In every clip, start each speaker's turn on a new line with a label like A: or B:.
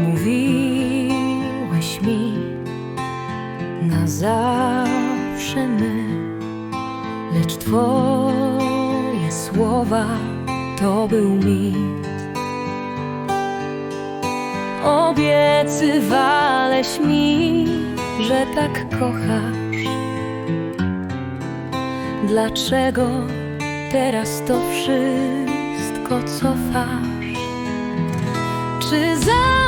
A: Mówiłeś mi na zawsze my, lecz Twoje słowa to był mit. Obiecywałeś mi, że tak kochasz. Dlaczego teraz to wszystko cofasz? Czy za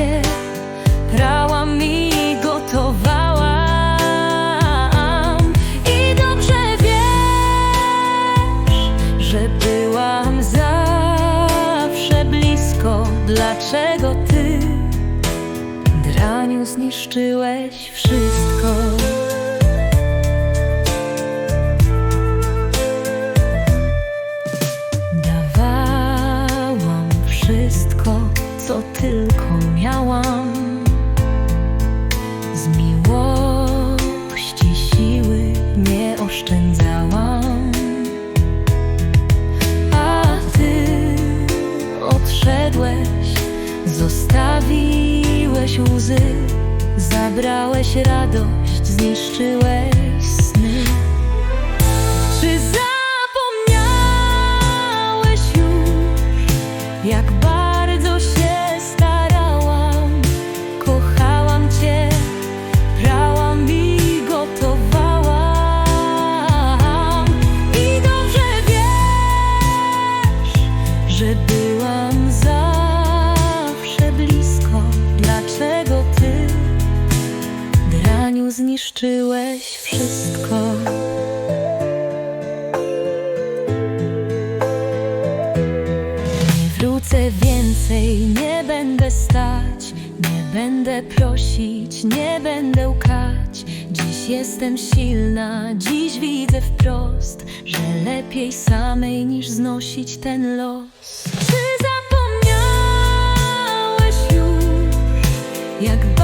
A: Cię, prałam i gotowałam. I dobrze wiesz, że byłam zawsze blisko. Dlaczego Ty, draniu, zniszczyłeś wszystko? Tylko miałam. Z miłości siły nie oszczędzałam. A ty odszedłeś, zostawiłeś łzy, zabrałeś radość, zniszczyłeś Wrócę więcej, nie będę stać, nie będę prosić, nie będę łkać. Dziś jestem silna, dziś widzę wprost, że lepiej samej niż znosić ten los. Czy zapomniałeś już, jak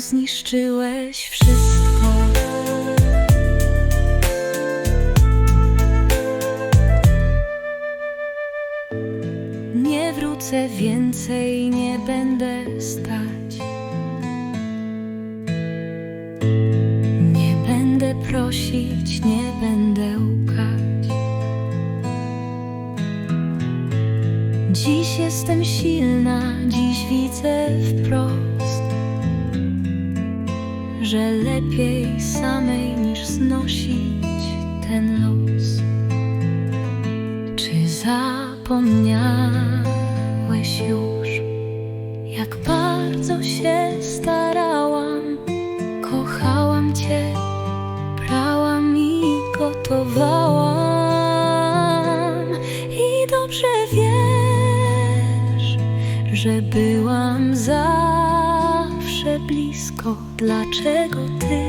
A: zniszczyłeś wszystko? Nie wrócę więcej, nie będę stać. Nie będę prosić, nie będę łkać. Dziś jestem silna, dziś widzę wprost, że lepiej samej niż znosić ten los. Czy zapomniałeś już, jak bardzo się starałam? Kochałam Cię, prałam i gotowałam. I dobrze wiesz, że byłam zawsze blisko, dlaczego ty,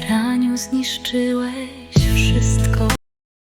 A: draniu, zniszczyłeś wszystko?